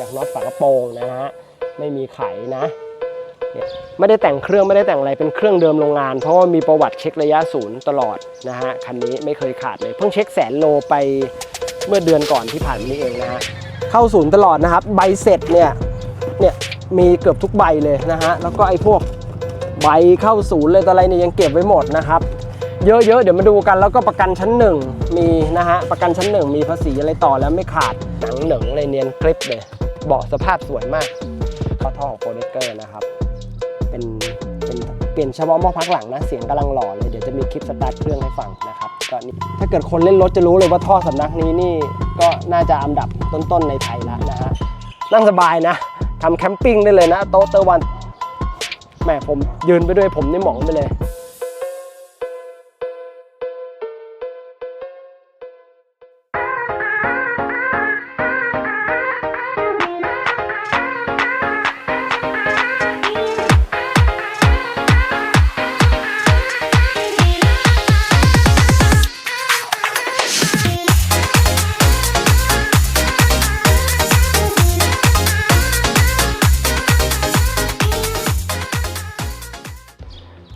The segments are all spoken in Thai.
จากน็อตฝากระโปรงนะฮะไม่มีไขนะไม่ได้แต่งเครื่องไม่ได้แต่งอะไรเป็นเครื่องเดิมโรงงาน เพราะว่ามีประวัติเช็คระยะศูนย์ตลอดนะฮะคันนี้ไม่เคยขาดเลย เพิ่งเช็คแสนโลไปเมื่อเดือนก่อนที่ผ่านมานี้เองนะฮะเข้าศูนย์ตลอดนะครับใบเสร็จเนี่ยเนี่ยมีเกือบทุกใบเลยนะฮะแล้วก็ไอ้พวกใบเข้าศูนย์เลยตัวอะไรเนี่ยยังเก็บไว้หมดนะครับ เยอะๆเดี๋ยวมาดูกันแล้วก็ประกันชั้นหนึ่งมีนะฮะประกันชั้นหนึ่งมีภาษีอะไรต่อแล้วไม่ขาดหนังหนึ่งเลยเนียนกริปเลย เบาะสภาพสวยมากข้อท่อของโปรเดเกอร์นะครับ เป็นเป็นเปลี่ยนเฉพาะหม้อพักหลังนะเสียงกำลังหล่อเลยเดี๋ยวจะมีคลิปสตาร์ทเครื่องให้ฟังนะครับก็นี่ถ้าเกิดคนเล่นรถจะรู้เลยว่าท่อสำนักนี้นี่ก็น่าจะอันดับต้นๆในไทยแล้วนะฮะนั่งสบายนะทำแคมปิ้งได้เลยนะโต๊ะเตอร์วันแหมผมยืนไปด้วยผมนี่หมองไปเลย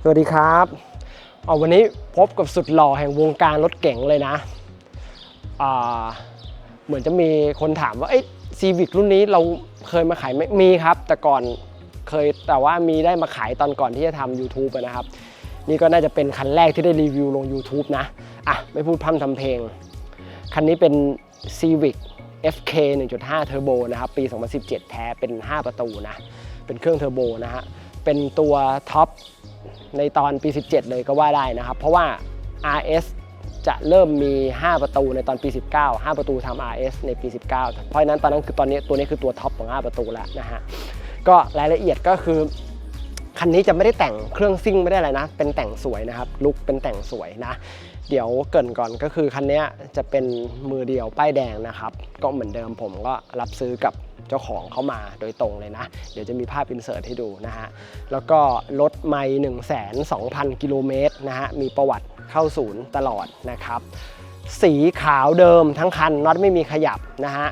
วัสดีครับเอาวันนี้พบกับสุดหล่อแห่งวงการรถเก๋งเลยนะเหมือนจะมีคนถามว่าเอ้ซีวิกรุ่นนี้เราเคยมาขายไหมมีครับ แต่ก่อนเคยแต่ว่ามีได้มาขายตอนก่อนที่จะทำ YouTube นะครับ นี่ก็น่าจะเป็นคันแรกที่ได้รีวิวลง YouTube นะ อะ ไม่พูดพร่ำทำเพลง คันนี้เป็น Civic FK 1.5 Turbo นะครับ ปี 2017 แท้เป็น 5 ประตูนะ เป็นเครื่องเทอร์โบนะฮะ เป็นตัวท็อป ในตอนปี 17 เลยก็ว่าได้นะครับ เพราะว่า RS จะเริ่มมี 5 ประตูในตอนปี 19 5 ประตูทำ RS ในปี 19 เพราะฉะนั้นตอนนั้นคือตอนนี้ตัวนี้คือตัวท็อปของ 5 ประตูแล้วนะฮะ ก็รายละเอียดก็คือ คันนี้จะไม่ได้แต่งเครื่องซิ่งไม่ได้อะไรนะ เป็นแต่งสวยนะครับ ลุกเป็นแต่งสวยนะ เดี๋ยวเกินก่อนก็คือคันนี้จะเป็นมือเดียวป้ายแดงนะครับ ก็เหมือนเดิมผมก็รับซื้อกับเจ้าของเขามาโดยตรงเลยนะ เดี๋ยวจะมีภาพอินเสิร์ตให้ดูนะฮะ แล้วก็รถไม่1 2 0 0 0 กิโลเมตรนะฮะ มีประวัติเข้าศูนย์ตลอดนะครับ สีขาวเดิมทั้งคันน็อตไม่มีขยับนะฮะ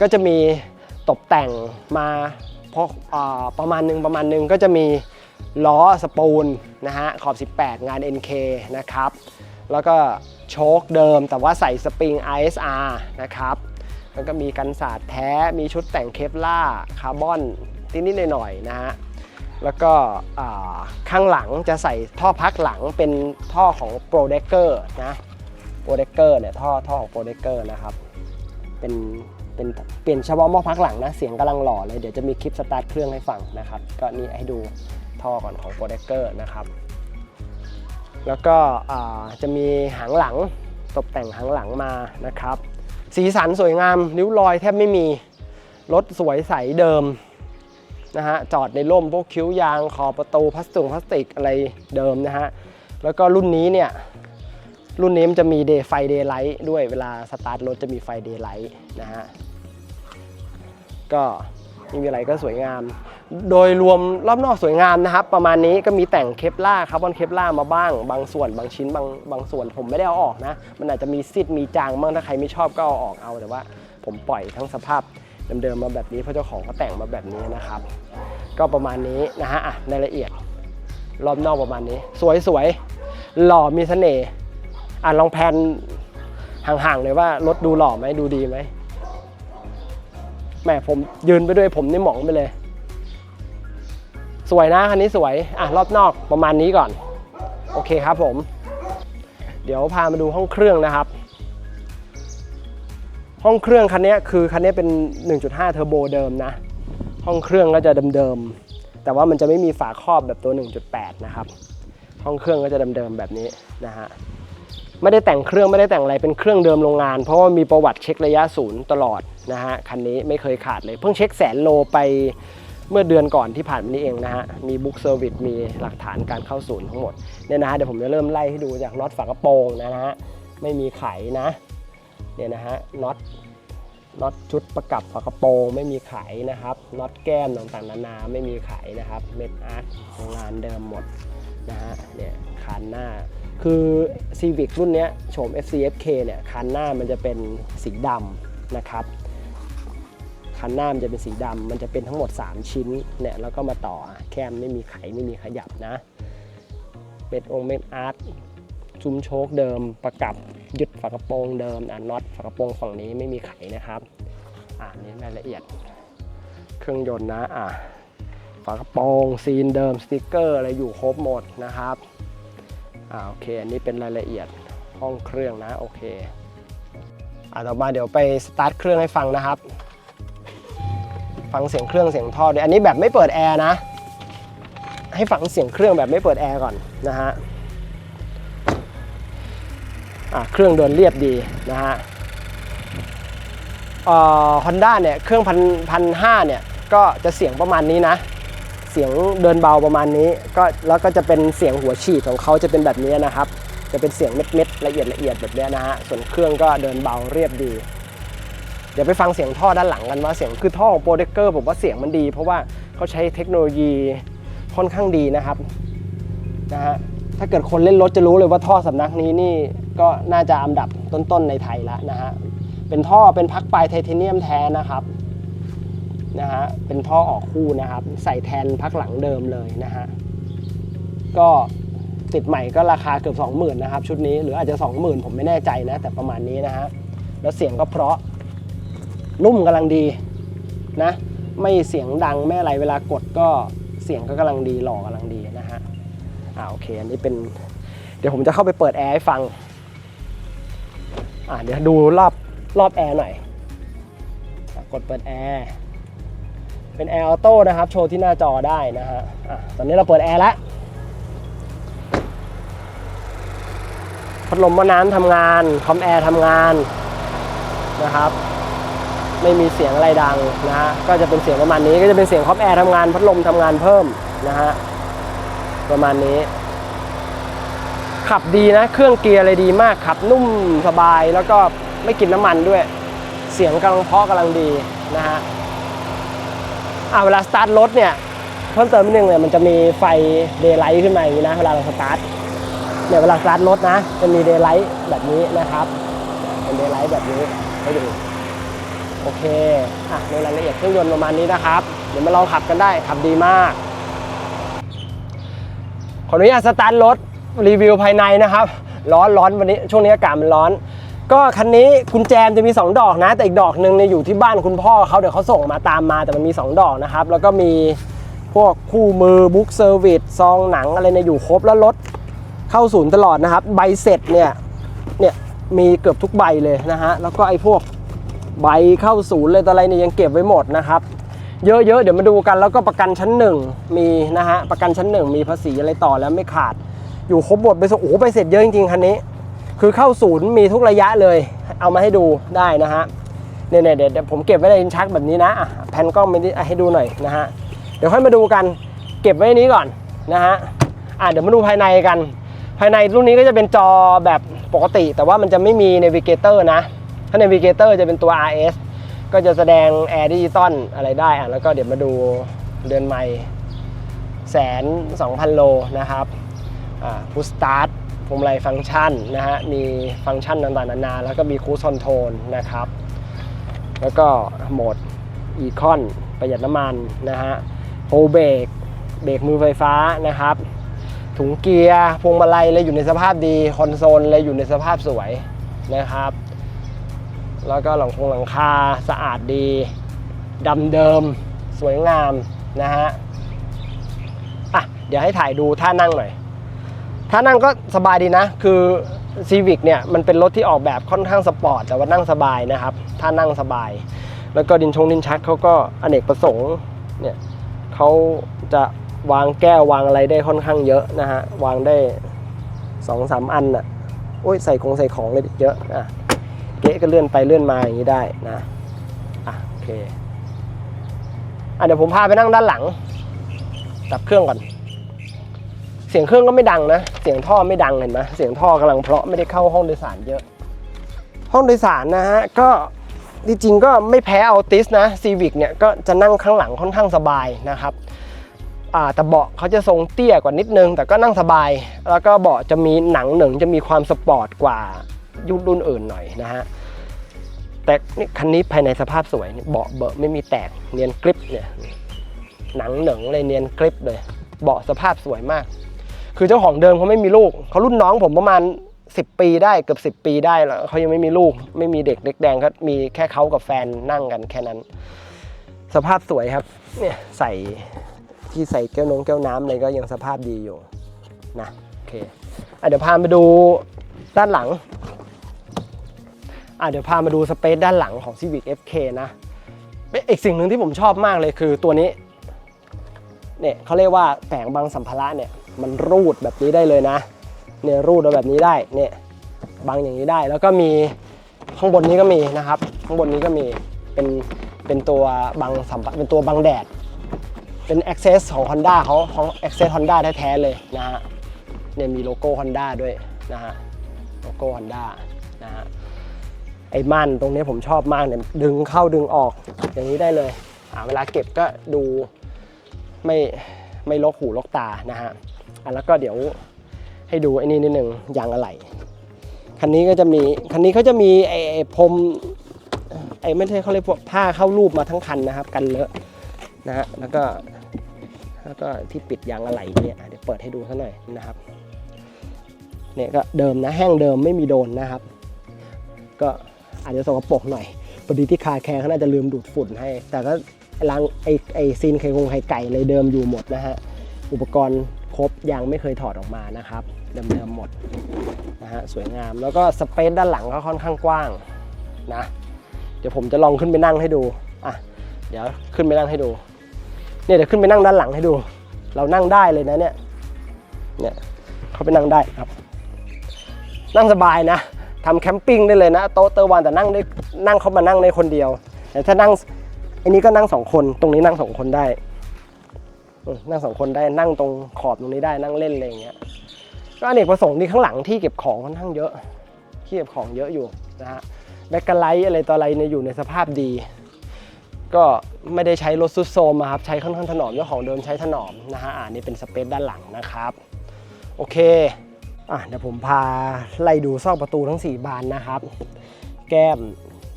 ก็จะมีตกแต่งมาพราะอ่าประมาณหนึงประมาณหนึงก็จะมี ล้อสปูลนะฮะขอบ 18 งาน NK นะครับ แล้วก็โชคเดิมแต่ว่าใส่สปริง ISR นะครับแล้วก็มีกันสาดแท้ มีชุดแต่งเคปล่าคาร์บอนนิดๆหน่อยๆนะฮะ แล้วก็ข้างหลังจะใส่ท่อพักหลังเป็นท่อของ p r o d e c e r นะ p r o d e c e r เนี่ยท่อท่อของ p r o d e c e r นะครับ เป็นเป็นเปลี่ยนเฉพาะหม้อพักหลังนะ เสียงกำลังหล่อเลย เดี๋ยวจะมีคลิปสตาร์ทเครื่องให้ฟังนะครับ ก็นี่ให้ดู ท่อก่อนของ p r o d e c e r นะครับ แล้วก็จะมีหางหลังตกแต่งหางหลังมานะครับ สีสันสวยงามริ้วรอยแทบไม่มีรถสวยใสเดิมนะฮะจอดในร่มพวกคิ้วยางขอบประตูพลาสติกพลาสติกอะไรเดิมนะฮะแล้วก็รุ่นนี้เนี่ยรุ่นนี้มันจะมีเดย์ไฟเดย์ไลท์ด้วยเวลาสตาร์ทรถจะมีไฟเดย์ไลท์นะฮะก็ไม่มีอะไรก็สวยงาม โดยรวมรอบนอกสวยงามนะครับ ประมาณนี้ก็มีแต่งเคปล่าคาร์บอนเคปล่ามาบ้าง บางส่วนบางชิ้นบางบางส่วนผมไม่ได้เอาออกนะ มันอาจจะมีซิดมีจางบ้างถ้าใครไม่ชอบก็เอาออกเอาแต่ว่า ผมปล่อยทั้งสภาพเดิมๆมาแบบนี้เพราะเจ้าของเขาแต่งมาแบบนี้นะครับ ก็ประมาณนี้นะฮะอะในละเอียด รอบนอกประมาณนี้ สวยๆหล่อมีเสน่ห์อะลองแพนห่างๆเลยว่ารถดูหล่อไหมดูดีไหมแหมผมยืนไปด้วยผมนี่หมองไปเลย สวยนะคันนี้สวยอะรอบนอกประมาณนี้ก่อน โอเคครับผม เดี๋ยวพามาดูห้องเครื่องนะครับ ห้องเครื่องคันนี้คือคันนี้เป็น 1.5 เทอร์โบเดิมนะ ห้องเครื่องก็จะเดิมๆ แต่ว่ามันจะไม่มีฝาครอบแบบตัว 1.8 นะครับ ห้องเครื่องก็จะเดิมๆแบบนี้นะฮะไม่ได้แต่งเครื่องไม่ได้แต่งอะไรเป็นเครื่องเดิมโรงงาน เพราะว่ามีประวัติเช็คระยะศูนย์ตลอดนะฮะคันนี้ไม่เคยขาดเลย เพิ่งเช็คแสนโลไป เมื่อเดือนก่อนที่ผ่านมานี้เองนะฮะ มีบุ๊กเซอร์วิสมีหลักฐานการเข้าศูนย์ทั้งหมดเนี่ยนะฮะเดี๋ยวผมจะเริ่มไล่ให้ดูจากน็อตฝากระโปรงนะฮะ ไม่มีไขนะเนี่ยนะฮะน็อตน็อตชุดประกับฝากระโปรงไม่มีไขนะครับน็อตแก้มต่างๆนานาไม่มีไขนะครับเม็ดอาร์ตงานเดิมหมดนะฮะเนี่ยคันหน้า คือ Civic รุ่นนี้โฉม FCFK เนี่ยคันหน้ามันจะเป็นสีดำนะครับ คันหน้ามันจะเป็นสีดำมันจะเป็นทั้งหมด 3 ชิ้นเนี่ยแล้วก็มาต่อแคมไม่มีไขไม่มีขยับนะเม็ดองค์เม็ดอาร์ตจุ้มโชคเดิมประกับยึดฝากระโปรงเดิมอะน็อตฝากระโปรงฝั่งนี้ไม่มีไขนะครับ อ่านี่รายละเอียด เครื่องยนต์นะอะฝากระโปรงซีนเดิมสติกเกอร์อะไรอยู่ครบหมดนะครับอ่าโอเคอันนี้เป็นรายละเอียดห้องเครื่องนะโอเคอ่าต่อมาเดี๋ยวไปสตาร์ทเครื่องให้ฟังนะครับ ฟังเสียงเครื่องเสียงท่อด้วยอันนี้แบบไม่เปิดแอร์นะ ให้ฟังเสียงเครื่องแบบไม่เปิดแอร์ก่อนนะฮะอะเครื่องเดินเรียบดีนะฮะฮอนด้าเนี่ยเครื่องพันพันห้าเนี่ยก็จะเสียงประมาณนี้นะ เสียงเดินเบาประมาณนี้ก็แล้วก็จะเป็นเสียงหัวฉีดของเขาจะเป็นแบบนี้นะครับ จะเป็นเสียงเม็ดๆละเอียดละเอียดแบบนี้นะฮะส่วนเครื่องก็เดินเบาเรียบดี เดี๋ยวไปฟังเสียงท่อด้านหลังกันว่าเสียงคือท่อของโปรเดกเกอร์ผมว่าเสียงมันดี เพราะว่าเขาใช้เทคโนโลยีค่อนข้างดีนะครับนะฮะถ้าเกิดคนเล่นรถจะรู้เลยว่าท่อสำนักนี้นี่ก็น่าจะอันดับต้นๆในไทยล้วนะฮะเป็นท่อเป็นพักปลายไทเทเนียมแท้นะครับนะฮะเป็นท่อออกคู่นะครับ ใส่แทนพักหลังเดิมเลยนะฮะก็ติดใหม่ก็ราคาเกือบ 20,000 นะครับ ชุดนี้หรืออาจจะ 20,000 ผมไม่แน่ใจนะ แต่ประมาณนี้นะฮะแล้วเสียงก็เพราะ นุ่มกำลังดีนะ ไม่เสียงดังไม่อะไรเวลากดก็เสียงก็กำลังดีหล่อกำลังดีนะฮะอ่าโอเคอันนี้เป็น เดี๋ยวผมจะเข้าไปเปิดแอร์ให้ฟังอ่าเดี๋ยวดูรอบรอบแอร์หน่อยกดเปิดแอร์เป็นแอร์ออโต้นะครับ โชว์ที่หน้าจอได้นะฮะอะตอนนี้เราเปิดแอร์แล้วพัดลมม้อน้ำทำงาน คอมแอร์ทำงานนะครับ ไม่มีเสียงอะไรดังนะฮะก็จะเป็นเสียงประมาณนี้ก็จะเป็นเสียงคอมแอร์ทำงานพัดลมทำงานเพิ่มนะฮะประมาณนี้ ขับดีนะเครื่องเกียร์อะไรดีมากขับนุ่มสบายแล้วก็ไม่กินน้ำมันด้วย เสียงกำลังเพาะกำลังดีนะฮะอ่าเวลาสตาร์ทรถเนี่ยเพิ่มเติมนิดนึงเนี่ยมันจะมีไฟเดย์ไลท์ขึ้นมาอย่างนี้นะเวลาเราสตาร์ทเนี่ยเวลาสตาร์ทรถนะจะมีเดย์ไลท์แบบนี้นะครับเป็นเดย์ไลท์แบบนี้ให้ดู โอเคอะในรายละเอียดเครื่องยนต์ประมาณนี้นะครับ เดี๋ยวมาลองขับกันได้ขับดีมาก ขออนุญาตสตาร์ทรถรีวิวภายในนะครับ ร้อนร้อนวันนี้ช่วงนี้อากาศมันร้อน ก็คันนี้กุญแจมจะมี 2 ดอกนะ แต่อีกดอกหนึ่งเนี่ยอยู่ที่บ้านคุณพ่อเขาเดี๋ยวเขาส่งมาตามมาแต่มันมี 2 ดอกนะครับ แล้วก็มีพวกคู่มือบุ๊กเซอร์วิสซองหนังอะไรเนี่ยอยู่ครบแล้วรถเข้าศูนย์ตลอดนะครับ ใบเสร็จเนี่ยเนี่ยมีเกือบทุกใบเลยนะฮะแล้วก็ไอ้พวก ใบเข้าศูนย์เลยตัวอะไรเนี่ยยังเก็บไว้หมดนะครับ เยอะๆเดี๋ยวมาดูกันแล้วก็ประกันชั้นหนึ่งมีนะฮะประกันชั้นหนึ่งมีภาษีอะไรต่อแล้วไม่ขาด อยู่ครบหมดไปสโอ้โหไปเสร็จเยอะจริงๆคันนี้ คือเข้าศูนย์มีทุกระยะเลย เอามาให้ดูได้นะฮะเนี่ยเดี๋ยวผมเก็บไว้ในลิ้นชักแบบนี้นะแผ่นกล้องไปนิดอะให้ดูหน่อยนะฮะเดี๋ยวค่อยมาดูกันเก็บไว้นนี้ก่อนนะฮะอะเดี๋ยวมาดูภายในกัน ภายในรุ่นนี้ก็จะเป็นจอแบบปกติ แต่ว่ามันจะไม่มี Navigator นะ ถ้า Navigator จะเป็นตัว RS ก็จะแสดงแอร์ดิจิตอลอะไรได้อะแล้วก็เดี๋ยวมาดูเดือนใหม่แสนสองพันโลนะครับพุสตาร์ทพวงมาลัยฟังก์ชันนะฮะ มีฟังก์ชันต่างๆนานา แล้วก็มีคู e คอนโทรลนะครับ แล้วก็โหมดอีคอนประหยัดน้ำมันนะฮะโฮเบรกเบรกมือไฟฟ้านะครับ ถุงเกียร์พวงมาลัยเลยอยู่ในสภาพดี คอนโซลเลยอยู่ในสภาพสวยนะครับ แล้วก็หลังคงหลังคาสะอาดดีดำเดิมสวยงามนะฮะอะเดี๋ยวให้ถ่ายดูท่านั่งหน่อย ท่านั่งก็สบายดีนะ คือ Civic เนี่ยมันเป็นรถที่ออกแบบค่อนข้างสปอร์ตแต่ว่านั่งสบายนะครับท่านั่งสบาย แล้วก็ดินชงดินชักเขาก็อเนกประสงค์เนี่ยเขาจะวางแก้ววางอะไรได้ค่อนข้างเยอะนะฮะวางได้สองสามอันอะโอ้ยใส่ของใส่ของเลยเยอะอะ เก๊ะก็เลื่อนไปเลื่อนมาอย่างนี้ได้นะอะโอเคอะเดี๋ยวผมพาไปนั่งด้านหลังดับเครื่องก่อน เสียงเครื่องก็ไม่ดังนะ เสียงท่อไม่ดังเห็นไหมเสียงท่อกำลังเพราะไม่ได้เข้าห้องโดยสารเยอะ ห้องโดยสารนะฮะก็จริงๆก็ไม่แพ้อัลติสนะซีวิกเนี่ยก็จะนั่งข้างหลังค่อนข้างสบายนะครับอ่าแต่เบาะเขาจะทรงเตี้ยกว่านิดนึง แต่ก็นั่งสบาย แล้วก็เบาะจะมีหนังหนึ่งจะมีความสปอร์ตกว่า ยุครุ่นอื่นหน่อยนะฮะแต่นี่คันนี้ภายในสภาพสวยนี่เบาะเบอะไม่มีแตกเนียนกริปเนี่ยหนังเหนิงเลยเนียนกริปเลย เบาะสภาพสวยมาก คือเจ้าของเดิมเขาไม่มีลูกเขารุ่นน้องผมประมาณ 10 ปีได้เกือบ10 ปีได้แล้วเขายังไม่มีลูก ไม่มีเด็กเล็กแดงก็มีแค่เขากับแฟนนั่งกันแค่นั้น สภาพสวยครับเนี่ยใส่ที่ใส่แก้วนงแก้วน้ำอะไรก็ยังสภาพดีอยู่นะโอเคอเดี๋ยวพามาดู ด้านหลังอะเดี๋ยวพามาดูสเปซด้านหลังของ Civic FK นะเอ๊ะอีกสิ่งหนึ่งที่ผมชอบมากเลยคือตัวนี้เนี่ยเขาเรียกว่าแผงบางสัมภาระเนี่ยมันรูดแบบนี้ได้เลยนะเนี่ยรูดเอาแบบนี้ได้เนี่ยบางอย่างนี้ได้ แล้วก็มีข้างบนนี้ก็มีนะครับ ข้างบนนี้ก็มีเป็นเป็นตัวบังสัมภาระเป็นตัวบังแดด เป็น Access ของ Honda เขาของ Access Honda แท้ๆเลยนะฮะเนี่ยมีโลโก้ Honda ด้วยนะฮะ โลโก้ Honda นะฮะไอ้ม่านตรงนี้ผมชอบมากเนี่ยดึงเข้าดึงออกอย่างนี้ได้เลยอ่าเวลาเก็บก็ดูไม่ไม่ลกหูลกตานะฮะอะแล้วก็เดี๋ยวให้ดูไอ้นี่นิดหนึ่งยางอะไหล่คันนี้ก็จะมีคันนี้เขาจะมีไอ้พรมไอ้ไม่ใช่เขาเรียกผ้าเข้ารูปมาทั้งคันนะครับ กันเลอะนะฮะแล้วก็แล้วก็ที่ปิดยางอะไหล่เนี่ยเดี๋ยวเปิดให้ดูซะหน่อยนะครับ เนี่ยก็เดิมนะแห้งเดิมไม่มีโดนนะครับ ก็อาจจะสกปรกหน่อยพอดีที่คาแคร์เขาน่าจะลืมดูดฝุ่นให้ แต่ก็ล้างไอไอซีนไข่คงไข่ไก่เลยเดิมอยู่หมดนะฮะอุปกรณ์ครบยังไม่เคยถอดออกมานะครับเดิมๆหมดนะฮะสวยงามแล้วก็สเปซด้านหลังก็ค่อนข้างกว้างนะเดี๋ยวผมจะลองขึ้นไปนั่งให้ดูอะเดี๋ยวขึ้นไปนั่งให้ดูเนี่ยเดี๋ยวขึ้นไปนั่งด้านหลังให้ดู เรานั่งได้เลยนะเนี่ยเนี่ยเขาไปนั่งได้ครับ นั่งสบายนะทำแคมปิ้งได้เลยนะโต๊ะเตอร์วันแต่นั่งได้นั่งเขามานั่งในคนเดียว แต่ถ้านั่งอันนี้ก็นั่งสองคน ตรงนี้นั่งสองคนได้นั่งสองคนได้นั่งตรงขอบตรงนี้ได้นั่งเล่นอะไรอย่างเงี้ยก็อเนกประสงค์ที่ข้างหลังที่เก็บของค่อนข้างเยอะที่เก็บของเยอะอยู่นะฮะแบ็คกไลท์อะไรต่ออะไรเนี่ยอยู่ในสภาพดี ก็ไม่ได้ใช้รถซุดโซมครับใช้ค่อนข้างถนอมเจ้าของเดิมใช้ถนอมนะฮะอ่านี่เป็นสเปซด้านหลังนะครับ โอเค อะเดี๋ยวผมพาไล่ดูซอกประตูทั้ง 4 บานนะครับ แก้ม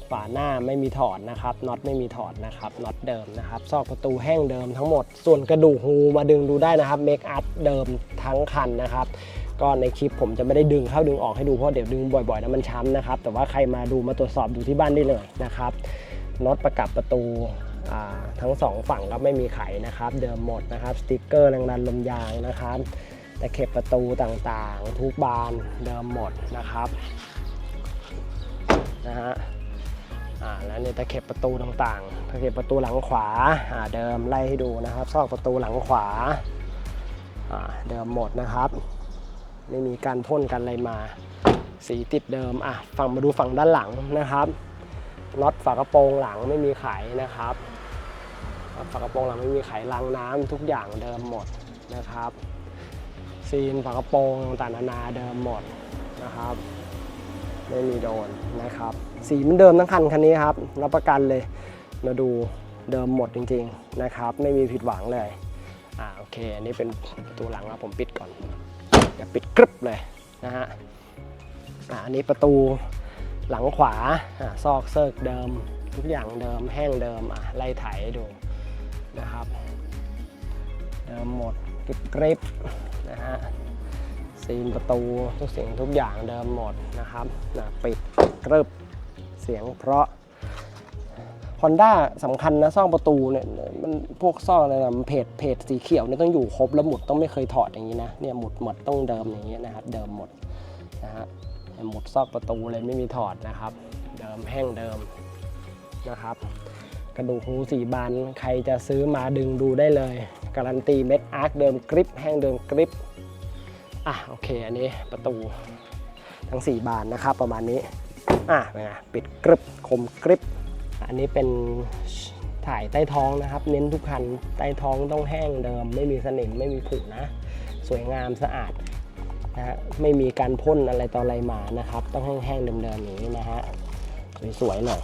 ฝาหน้าไม่มีถอดนะครับน็อตไม่มีถอดนะครับน็อตเดิมนะครับ ซอกประตูแห้งเดิมทั้งหมด ส่วนกระดูกหูมาดึงดูได้นะครับเมคอัพเดิมทั้งคันนะครับก็ในคลิปผมจะไม่ได้ดึงเข้าดึงออกให้ดูเพราะเดี๋ยวดึงบ่อยๆแล้วมันช้ำนะครับ แต่ว่าใครมาดูมาตรวจสอบดูที่บ้านได้เลยนะครับน็อตประกับประตูทั้งสองฝั่งก็ไม่มีไขนะครับ เดิมหมดนะครับสติกเกอร์แรงดันลมยางนะครับ แต่เข็บประตูต่างๆ ทุกบานเดิมหมดนะครับนะฮะอ่าแล้วเนี่ยตะเข็บประตูต่างๆตะเข็บประตูหลังขวาอ่าเดิมไล่ให้ดูนะครับซอกประตูหลังขวาอ่าเดิมหมดนะครับ ไม่มีการพ่นกันอะไรมา สีติดเดิมอะฝั่งมาดูฝั่งด้านหลังนะครับน็อตฝากระโปรงหลังไม่มีไขนะครับฝากระโปรงหลังไม่มีไขรางน้ำทุกอย่างเดิมหมดนะครับ ซีนฝากระโปรงต่างๆนานาเดิมหมดนะครับ ไม่มีโดนนะครับ สีมันเดิมทั้งคันคันนี้ครับรับประกันเลยมาดูเดิมหมดจริง ๆนะครับ ไม่มีผิดหวังเลยอ่าโอเค อันนี้เป็นประตูหลังแล้วผมปิดก่อนอย่าปิดกรึบเลยนะฮะอ่าอันนี้ประตูหลังขวาอ่าซอกเซิร์กเดิม ทุกอย่างเดิมแห้งเดิมอะไล่ไถดูนะครับ เดิมหมด กริบกริบนะฮะซีนประตูทุกเสิ่งทุกอย่างเดิมหมดนะครับนะปิดกรึบเสียงเพราะ Honda สำคัญนะซ่องประตูเนี่ยมันพวกซ่องอะไรนะเพจเพจสีเขียวเนี่ยต้องอยู่ครบแล้วหมุดต้องไม่เคยถอดอย่างนี้นะเนี่ยหมุดหมดต้องเดิมอย่างนี้นะครับเดิมหมดนะฮะหมุดซอกประตูเลยไม่มีถอดนะครับ เดิมแห้งเดิมนะครับ กระดูกหูสีบานใครจะซื้อมาดึงดูได้เลย การันตีเม็ดอาร์คเดิมกริปแห้งเดิมกริปอะโอเคอันนี้ประตูทั้ง 4 บานนะครับประมาณนี้อะเป็นไงปิดกริปคมกริปอันนี้เป็นถ่ายใต้ท้องนะครับ เน้นทุกคันใต้ท้องต้องแห้งเดิม ไม่มีสนิมไม่มีผุนะ สวยงามสะอาดนะฮะไม่มีการพ่นอะไรต่ออะไรมานะครับ ต้องแห้งๆเดิมๆอย่างนี้นะฮะสวยๆหน่อย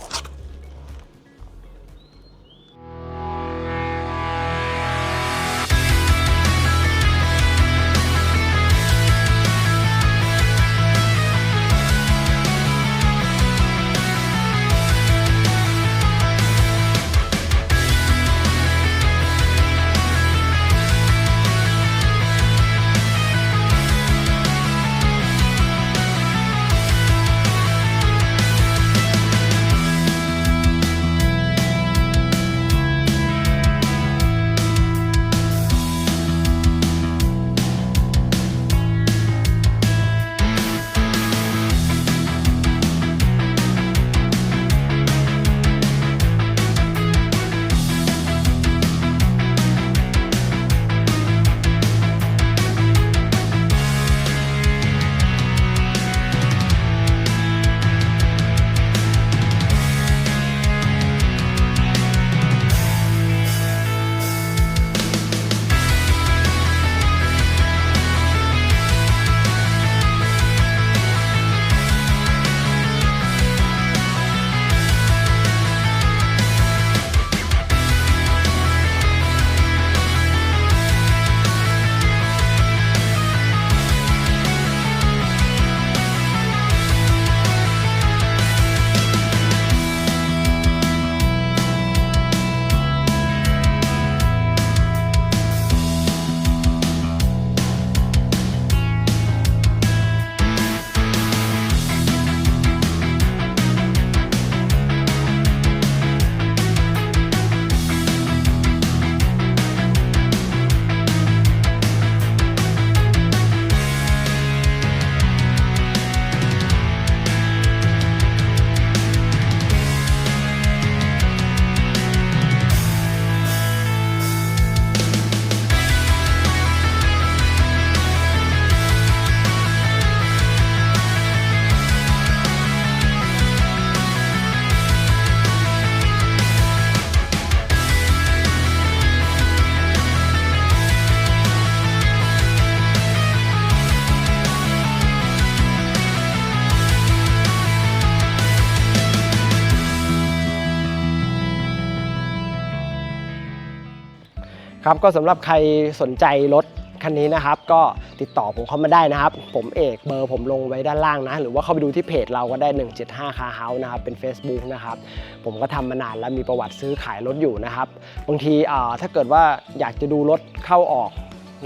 ครับก็สำหรับใครสนใจรถคันนี้นะครับ ก็ติดต่อผมเข้ามาได้นะครับ ผมเอกเบอร์ผมลงไว้ด้านล่างนะ หรือว่าเข้าไปดูที่เพจเราก็ได้ 175 Car House นะครับ เป็น Facebook นะครับ ผมก็ทำมานานแล้วมีประวัติซื้อขายรถอยู่นะครับ บางทีอ่าถ้าเกิดว่าอยากจะดูรถเข้าออก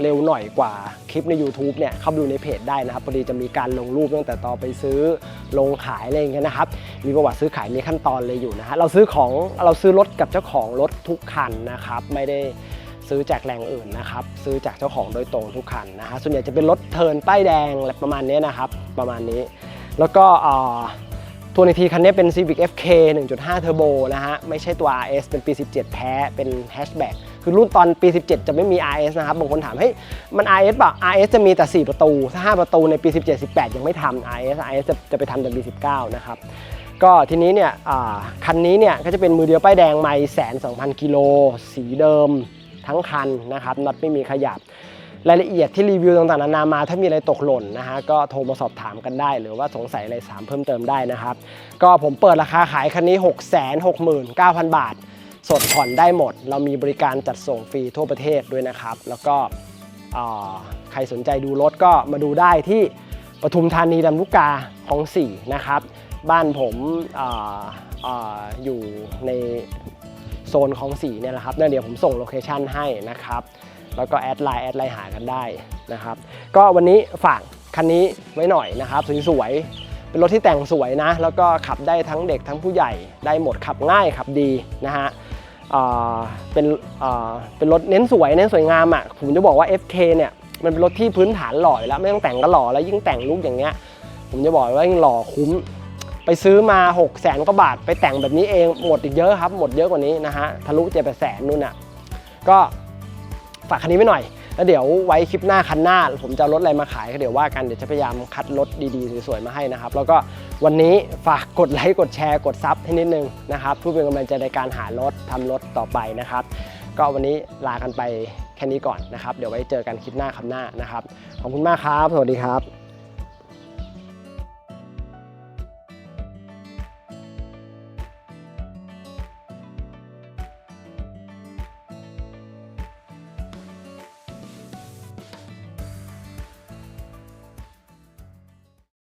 เร็วหน่อยกว่าคลิปใน YouTube เนี่ยเข้าไปดูในเพจได้นะครับพอดีจะมีการลงรูปตั้งแต่ตอนไปซื้อลงขายอะไรอย่างเงี้ยนะครับมีประวัติซื้อขายมีขั้นตอนเลยอยู่นะฮะเราซื้อของเราซื้อรถกับเจ้าของรถทุกคันนะครับ ไม่ได้ ซื้อจากแหล่งอื่นนะครับ ซื้อจากเจ้าของโดยตรงทุกคันนะฮะส่วนใหญ่จะเป็นรถเทิร์นป้ายแดงอะไรประมาณนี้นะครับ ประมาณนี้ แล้วก็ตัวในทีคันนี้เป็น Civic FK 1.5 Turbo นะฮะ ไม่ใช่ตัว RS เป็นปี 17 แท้ เป็นแฮชแบ็กคือรุ่นตอนปี 17 จะไม่มี RS นะครับ บางคนถาม เฮ้ย มัน RS เปล่า RS จะมีแต่ 4 ประตู ถ้า 5 ประตูในปี 17 18 ยังไม่ทำ RS RS จะจะไปทำแต่ปี 19 นะครับ ก็ทีนี้เนี่ยคันนี้เนี่ยก็จะเป็นมือเดียวป้ายแดงไม่แสนสองพันกิโล สีเดิม ทั้งคันนะครับน็อตไม่มีขยับ รายละเอียดที่รีวิวต่างๆนานามาถ้ามีอะไรตกหล่นนะฮะก็โทรมาสอบถามกันได้ หรือว่าสงสัยอะไรถามเพิ่มเติมได้นะครับ ก็ผมเปิดราคาขายคันนี้ 6 6 9 0 0 0 บาท สดผ่อนได้หมด เรามีบริการจัดส่งฟรีทั่วประเทศด้วยนะครับ แล้วก็ใครสนใจดูรถก็มาดูได้ที่ปทุมธานีลำลูกกาของ4นะครับ บ้านผมอออยู่ใน โซนของสีเนี่ยแหละครับเดี๋ยวผมส่งโลเคชันให้นะครับ แล้วก็แอดไลน์แอดไลน์หากันได้นะครับ ก็วันนี้ฝากคันนี้ไว้หน่อยนะครับสวยๆเป็นรถที่แต่งสวยนะ แล้วก็ขับได้ทั้งเด็กทั้งผู้ใหญ่ได้หมดขับง่ายขับดีนะฮะเป็นเป็นรถเน้นสวยเน้นสวยงามอะผมจะบอกว่า FK เนี่ยมันเป็นรถที่พื้นฐานหล่อแล้วไม่ต้องแต่งก็หล่อแล้วยิ่งแต่งลุกอย่างเงี้ยผมจะบอกว่ายิ่งหล่อคุ้ม ไปซื้อมา6 0แสนกว่าบาท ไปแต่งแบบนี้เองหมดอีกเยอะครับ หมดเยอะกว่านี้นะฮะทะลุเจ็ดแปดแสนนู่นน่ะก็ฝากคันนี้ไว้หน่อย แล้วเดี๋ยวไว้คลิปหน้าคันหน้า ผมจะรถอะไรมาขายก็เดี๋ยวว่ากันเดี๋ยวจะพยายามคัดรถดีๆสวยๆมาให้นะครับ แล้วก็วันนี้ฝากกดไลค์กดแชร์กดซับให้นิดนึงนะครับเพื่อเป็นกำลังใจในการหารถทำรถต่อไปนะครับ ก็วันนี้ลากันไปแค่นี้ก่อนนะครับ เดี๋ยวไว้เจอกันคลิปหน้าคำหน้านะครับขอบคุณมากครับ สวัสดีครับ